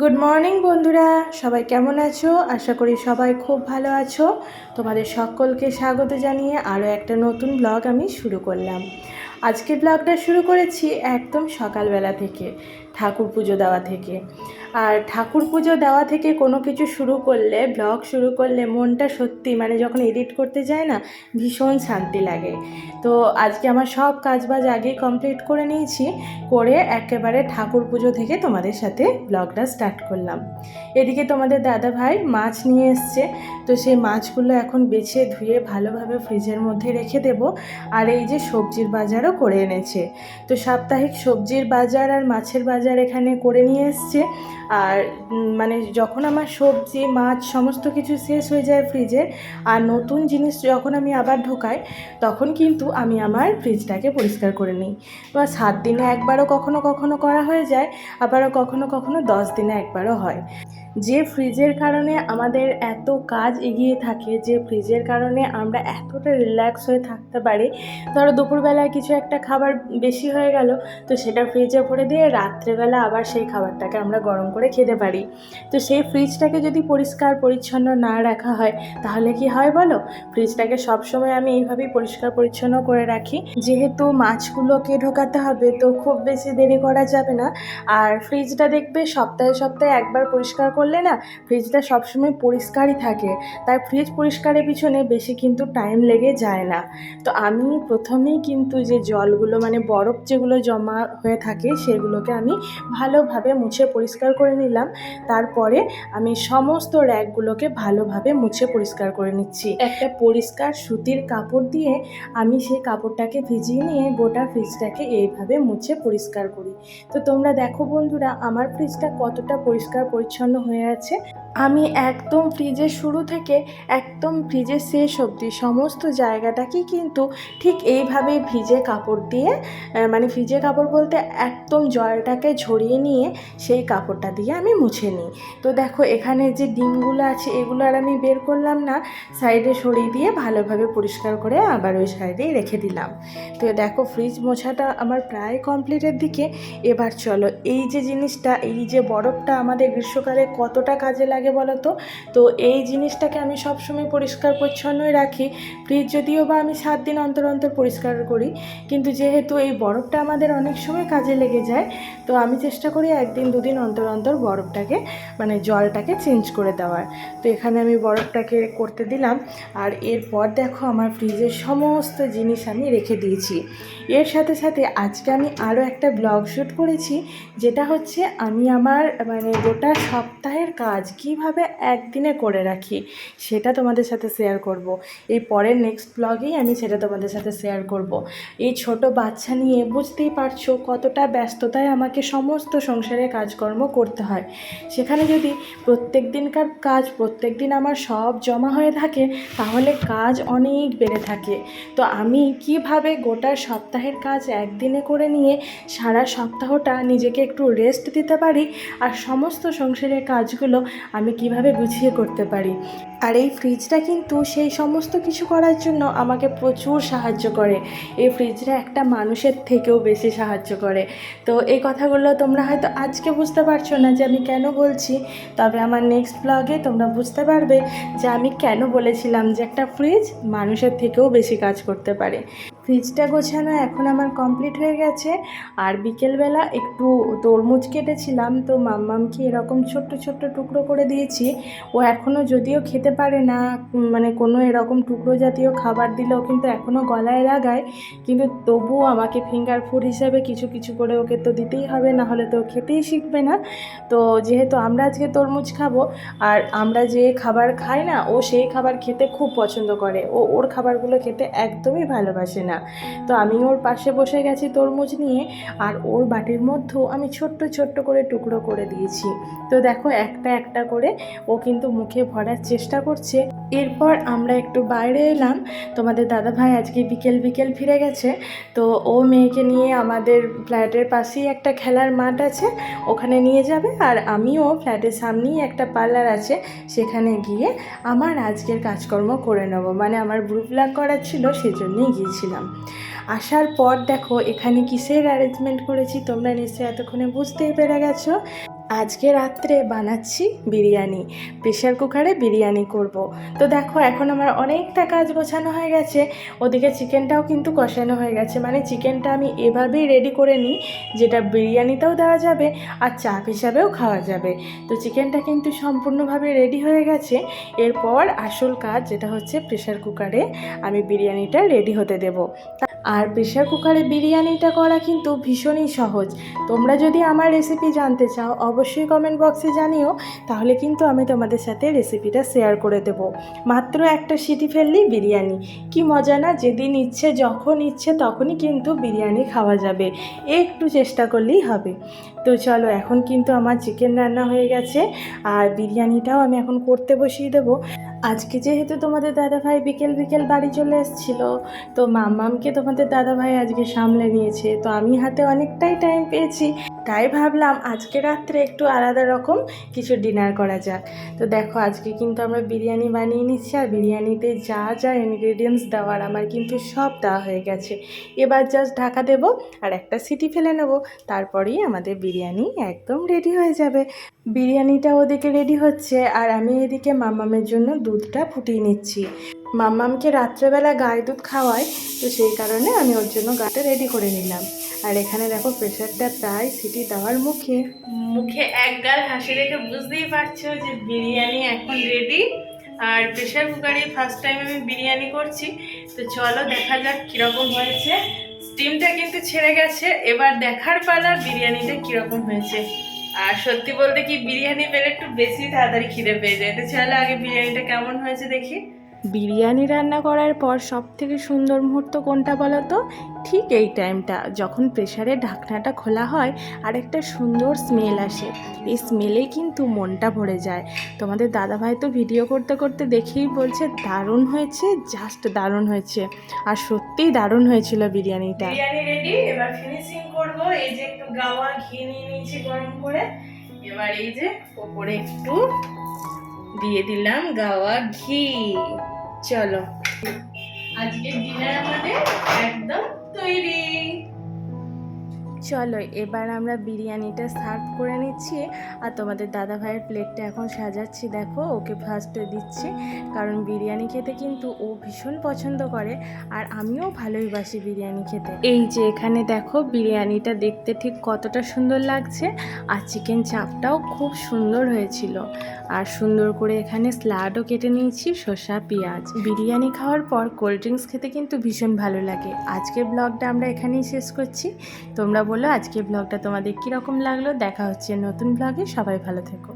Good morning বন্ধুরা। সবাই কেমন আছো? আশা করি সবাই খুব ভালো আছো। তোমাদের সকলকে স্বাগত জানিয়ে আরও একটা নতুন ব্লগ আমি শুরু করলাম। আজকের ব্লগটা শুরু করেছি একদম সকালবেলা থেকে, ঠাকুর পুজো দেওয়া থেকে। আর ঠাকুর পুজো দেওয়া থেকে কোনো কিছু শুরু করলে ব্লগ শুরু করলে মনটা সত্যি মানে যখন এডিট করতে যায় না, ভীষণ শান্তি লাগে। তো আজকে আমার সব কাজবাজ আগেই কমপ্লিট করে নিয়েছি, করে একেবারে ঠাকুর পুজো থেকে তোমাদের সাথে ব্লগটা স্টার্ট করলাম। এদিকে তোমাদের দাদা ভাই মাছ নিয়ে এসছে, তো সেই মাছগুলো এখন বেছে ধুয়ে ভালোভাবে ফ্রিজের মধ্যে রেখে দেব, আর এই যে সবজির বাজারও করে এনেছে। তো সাপ্তাহিক সবজির বাজার আর মাছের বাজার এখানে করে নিয়ে এসছে আর মানে যখন আমার সবজি, মাছ সমস্ত কিছু শেষ হয়ে যায় ফ্রিজে আর নতুন জিনিস যখন আমি আবার ঢোকাই, তখন কিন্তু আমি আমার ফ্রিজটাকে পরিষ্কার করে নিই। বা সাত দিনে একবারও কখনো কখনো করা হয়ে যায়, আবারও কখনো কখনো দশ দিনে একবারও হয়। যে ফ্রিজের কারণে আমাদের এত কাজ এগিয়ে থাকে, যে ফ্রিজের কারণে আমরা এতটা রিল্যাক্স হয়ে থাকতে পারি। ধরো দুপুরবেলায় কিছু একটা খাবার বেশি হয়ে গেল, তো সেটা ফ্রিজে ভরে দিয়ে রাত্রেবেলা আবার সেই খাবারটাকে আমরা গরম করে খেতে পারি। তো সেই ফ্রিজটাকে যদি পরিষ্কার পরিচ্ছন্ন না রাখা হয়, তাহলে কি হয় বলো? ফ্রিজটাকে সবসময় আমি এইভাবেই পরিষ্কার পরিচ্ছন্ন করে রাখি। যেহেতু মাছগুলোকে ঢোকাতে হবে, তো খুব বেশি দেরি করা যাবে না। আর ফ্রিজটা দেখবে সপ্তাহে সপ্তাহে একবার পরিষ্কার করলে না ফ্রিজটা সবসময় পরিষ্কারই থাকে। তাই ফ্রিজ পরিষ্কারের পিছনে বেশি কিন্তু টাইম লেগে যায় না। তো আমি প্রথমেই কিন্তু যে জলগুলো মানে বরফ যেগুলো জমা হয়ে থাকে, সেগুলোকে আমি ভালোভাবে মুছে পরিষ্কার করে নিলাম। তারপরে আমি সমস্ত র্যাকগুলোকে ভালোভাবে মুছে পরিষ্কার করে নিচ্ছি। একটা পরিষ্কার সুতির কাপড় দিয়ে আমি সেই কাপড়টাকে ভিজিয়ে নিয়ে গোটা ফ্রিজটাকে এইভাবে মুছে পরিষ্কার করি। তো তোমরা দেখো বন্ধুরা, আমার ফ্রিজটা কতটা পরিষ্কার পরিচ্ছন্ন হয়ে আছে। আমি একদম ফ্রিজের শুরু থেকে একদম ফ্রিজের শেষ অবধি সমস্ত জায়গাটাকেই কিন্তু ঠিক এইভাবেই ভিজে কাপড় দিয়ে মানে ভিজে কাপড় বলতে একদম জলটাকে ঝরিয়ে নিয়ে সেই কাপড়টা দিয়ে আমি মুছে নিই। তো দেখো এখানে যে ডিমগুলো আছে এগুলো আর আমি বের করলাম না, সাইডে সরিয়ে দিয়ে ভালোভাবে পরিষ্কার করে আবার ওই সাইডেই রেখে দিলাম। তো দেখো ফ্রিজ মোছাটা আমার প্রায় কমপ্লিটের দিকে। এবার চলো এই যে জিনিসটা, এই যে বরফটা আমাদের গ্রীষ্মকালে কতটা কাজে লাগে বলো তো তো এই জিনিসটাকে আমি সবসময় পরিষ্কার পরিচ্ছন্নই রাখি। ফ্রিজ যদিও বা আমি সাত দিন অন্তর অন্তর পরিষ্কার করি, কিন্তু যেহেতু এই বরফটা আমাদের অনেক সময় কাজে লেগে যায়, তো আমি চেষ্টা করি একদিন দুদিন অন্তর অন্তর বরফটাকে মানে জলটাকে চেঞ্জ করে দেওয়ার। তো এখানে আমি বরফটাকে করতে দিলাম, আর এরপর দেখো আমার ফ্রিজের সমস্ত জিনিস আমি রেখে দিয়েছি। এর সাথে সাথে আজকে আমি আরও একটা ব্লগ শ্যুট করেছি, যেটা হচ্ছে আমি আমার মানে গোটা সপ্তাহের কাজ কীভাবে একদিনে করে রাখি, সেটা তোমাদের সাথে শেয়ার করব। এই পরের নেক্সট ব্লগেই আমি সেটা তোমাদের সাথে শেয়ার করব। এই ছোট বাচ্চা নিয়ে বুঝতেই পারছ কতটা ব্যস্ততায় আমাকে সমস্ত সংসারের কাজকর্ম করতে হয় সেখানে যদি প্রত্যেক দিনকার কাজ প্রত্যেক দিন আমার সব জমা হয়ে থাকে, তাহলে কাজ অনেক বেড়ে থাকে তো আমি কীভাবে গোটা সপ্তাহের কাজ একদিনে করে নিয়ে সারা সপ্তাহটা নিজেকে একটু রেস্ট দিতে পারি, আর সমস্ত সংসারের কাজগুলো আমি কীভাবে গুছিয়ে করতে পারি। আর এই ফ্রিজটা কিন্তু সেই সমস্ত কিছু করার জন্য আমাকে প্রচুর সাহায্য করে। এই ফ্রিজটা একটা মানুষের থেকেও বেশি সাহায্য করে। তো এই কথাগুলো তোমরা হয়তো আজকে বুঝতে পারছ না যে আমি কেন বলছি। তবে আমার নেক্সট ব্লগে তোমরা বুঝতে পারবে যে আমি কেন বলেছিলাম যে একটা ফ্রিজ মানুষের থেকেও বেশি কাজ করতে পারে। ফ্রিজটা গোছানো এখন আমার কমপ্লিট হয়ে গেছে। আর বিকেলবেলা একটু তরমুজ কেটেছিলাম, তো মাম্মামকে এরকম ছোট্ট ছোট্ট টুকরো করে দিয়েছি। ও এখনও যদিও খেতে পারে না মানে কোনো এরকম টুকরো জাতীয় খাবার দিলেও কিন্তু এখনও গলায় লাগায় কিন্তু তবুও আমাকে ফিঙ্গার ফুড হিসাবে কিছু কিছু করে ওকে তো দিতেই হবে, না হলে তো খেতেই শিখবে না। তো যেহেতু আমরা আজকে তরমুজ খাব, আর আমরা যে খাবার খাই না, ও সেই খাবার খেতে খুব পছন্দ করে। ও ওর খাবারগুলো খেতে একদমই ভালোবাসে না। তো আমি ওর পাশে বসে গেছি তরমুজ নিয়ে আর ওর বাটির মধ্যেও আমি ছোট্ট ছোট্ট করে টুকরো করে দিয়েছি। তো দেখো একটা একটা করে ও কিন্তু মুখে ভরার চেষ্টা করছে। এরপর আমরা একটু বাইরে এলাম। তোমাদের দাদা ভাই আজকে বিকেল বিকেল ফিরে গেছে। তো ও মেয়েকে নিয়ে আমাদের ফ্ল্যাটের পাশেই একটা খেলার মাঠ আছে, ওখানে নিয়ে যাবে। আর আমিও ফ্ল্যাটের সামনেই একটা পার্লার আছে, সেখানে গিয়ে আমার আজকের কাজকর্ম করে নেব। মানে আমার ব্লু ব্লাক করার ছিল, সেজন্যই গিয়েছিলাম। আসার পর দেখো এখানে কিসের অ্যারেঞ্জমেন্ট করেছি তোমরা নিশ্চয়ই এতক্ষণে বুঝতেই পেরে গেছো। আজকে রাত্রে বানাচ্ছি বিরিয়ানি। প্রেশার কুকারে বিরিয়ানি করব। তো দেখো, এখন আমার অনেকটা কাজ গোছানো হয়ে গেছে। ওদিকে চিকেনটাও কিন্তু কষানো হয়ে গেছে। মানে চিকেনটা আমি এভাবেই রেডি করে নিই, যেটা বিরিয়ানিতেও দেওয়া যাবে আর চাপ হিসাবেও খাওয়া যাবে। তো চিকেনটা কিন্তু সম্পূর্ণভাবে রেডি হয়ে গেছে। এরপর আসল কাজ, যেটা হচ্ছে প্রেশার কুকারে আমি বিরিয়ানিটা রেডি হতে দেব। আর প্রেশার কুকারে বিরিয়ানিটা করা কিন্তু ভীষণই সহজ। তোমরা যদি আমার রেসিপি জানতে চাও, অবশ্যই কমেন্ট বক্সে জানিও, তাহলে কিন্তু আমি তোমাদের সাথে রেসিপিটা শেয়ার করে দেব। মাত্র একটা সিটি ফেললেই বিরিয়ানি। কি মজা না, যেদিন ইচ্ছে, যখন ইচ্ছে, তখনই কিন্তু বিরিয়ানি খাওয়া যাবে। একটু চেষ্টা করলেই হবে। তো চলো, এখন কিন্তু আমার চিকেন রান্না হয়ে গেছে। আর বিরিয়ানিটাও আমি এখন করতে বসিয়ে দেবো। আজকে যেহেতু তোমাদের দাদাভাই বিকেল বিকেল বাড়ি চলে এসেছিল, তো মামামকে তোমাদের দাদাভাই আজকে সামলে নিয়েছে, তো আমি হাতে অনেকটাই টাইম পেয়েছি। তাই ভাবলাম আজকে রাত্রে একটু আলাদা রকম কিছু ডিনার করা যাক। তো দেখো, আজকে কিন্তু আমরা বিরিয়ানি বানিয়ে নিচ্ছি আর বিরিয়ানিতে যা যা ইনগ্রেডিয়েন্টস দেওয়ার আমার কিন্তু সব দেওয়া হয়ে গেছে। এবার জাস্ট ঢাকা দেব আর একটা সিটি ফেলে নেব, তারপরেই আমাদের বিরিয়ানি একদম রেডি হয়ে যাবে। বিরিয়ানিটা ওদিকে রেডি হচ্ছে আর আমি এদিকে মাম্মামের জন্য দুধটা ফুটিয়ে নিচ্ছি। মাম্মামকে রাত্রেবেলা গায়ে দুধ খাওয়াই, তো সেই কারণে আমি ওর জন্য গাটা রেডি করে নিলাম। আর এখানে দেখো প্রেশারটা প্রায় সিটি দেওয়ার মুখে। মুখে এক গাল হাসি রেখে বুঝতেই পারছ যে বিরিয়ানি এখন রেডি আর প্রেশার কুকারে ফার্স্ট টাইম আমি বিরিয়ানি করছি। তো চলো দেখা যাক কীরকম হয়েছে। স্টিমটা কিন্তু ছেড়ে গেছে। এবার দেখার পালা বিরিয়ানিটা কীরকম হয়েছে। আর সত্যি বলতে কি বিরিয়ানি পেলে একটু বেশি তাড়াতাড়ি খিদে পেয়ে যায়। তো চলো আগে বিরিয়ানিটা কেমন হয়েছে দেখি। বিরিয়ানি রান্না করার পর সব থেকে সুন্দর মুহূর্ত কোনটা বলো তো? ঠিক এই টাইমটা, যখন প্রেশারে ঢাকনাটা খোলা হয় আর একটা সুন্দর স্মেল আসে। এই স্মেলেই কিন্তু মনটা ভরে যায়। তোমাদের দাদাভাই তো ভিডিও করতে করতে দেখেই বলছে, দারুণ হয়েছে জাস্ট দারুণ হয়েছে। আর সত্যিই দারুণ হয়েছিল বিরিয়ানিটা। বিরিয়ানি রেডি এবার ফিনিশিং করব। এই যে একটু গাওয়া ঘি নিয়ে নিয়েছি গরম করে। এবার এই যে ওপরে একটু দিয়ে দিলাম গাওয়া ঘি। চলো। আজকে ডিনার আমাদের একদম তৈরি। চলো, এবার আমরা বিরিয়ানিটা সার্ভ করে নিচ্ছি। আর তোমাদের দাদা ভাইয়ের প্লেটটা এখন সাজাচ্ছি। দেখো, ওকে ফার্স্টে দিচ্ছি। কারণ বিরিয়ানি খেতে কিন্তু ও ভীষণ পছন্দ করে, আর আমিও ভালোই বাসি বিরিয়ানি খেতে। এই যে এখানে দেখো, বিরিয়ানিটা দেখতে ঠিক কতটা সুন্দর লাগছে। আর চিকেন চাপটাও খুব সুন্দর হয়েছিল। আর সুন্দর করে এখানে স্লাডও কেটে নিয়েছি, শসা, পেঁয়াজ। বিরিয়ানি খাওয়ার পর কোল্ড ড্রিঙ্কস খেতে কিন্তু ভীষণ ভালো লাগে। আজকের ব্লগটা আমরা এখানেই শেষ করছি। তোমরা বলো আজকে ব্লগটা তোমাদের কীরকম লাগল? দেখা হচ্ছে নতুন ব্লগে সবাই ভালো থেকো।